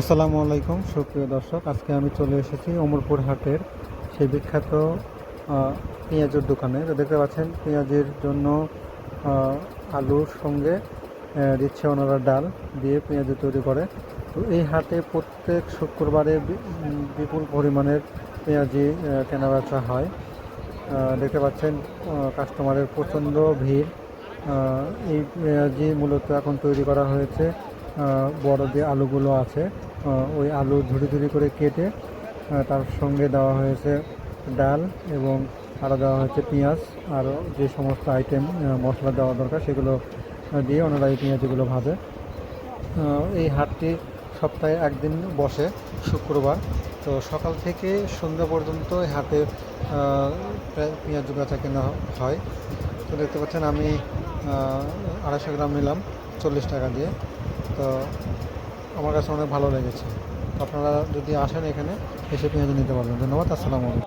আসসালামু আলাইকুম, সুপ্রিয় দর্শক। আজকে আমি চলে এসেছি অমরপুর হাটের সেই বিখ্যাত পেঁয়াজের দোকানে। দেখতে পাচ্ছেন, পেঁয়াজের জন্য আলুর সঙ্গে দিচ্ছে ওনারা ডাল দিয়ে পেঁয়াজ তৈরি করে। তো এই হাটে প্রত্যেক শুক্রবারে বিপুল পরিমাণের পেঁয়াজি কেনাবেচা হয়। দেখতে পাচ্ছেন কাস্টমারের প্রচণ্ড ভিড়। এই পেঁয়াজি মূলত এখন তৈরি করা হয়েছে বড় যে আলুগুলো আছে ওই আলু ঝুড়ি ঝুড়ি করে কেটে তার সঙ্গে দেওয়া হয়েছে ডাল এবং আরও দেওয়া হয়েছে পেঁয়াজ আরও যে সমস্ত আইটেম মশলা দেওয়া দরকার সেগুলো দিয়ে ওনারা এই পেঁয়াজিগুলো ভাজে। এই হাটটি সপ্তাহে একদিন বসে, শুক্রবার। তো সকাল থেকে সন্ধ্যা পর্যন্ত এই হাটে পেঁয়াজ বেচা কেনা হয়। তো দেখতে পাচ্ছেন আমি আড়াইশো গ্রাম নিলাম, চল্লিশ টাকা দিয়ে। তো আমার কাছে অনেক ভালো লেগেছে। আপনারা যদি আসেন এখানে, এসে পেঁয়াজ নিতে পারবেন। ধন্যবাদ, আসসালামু আলাইকুম।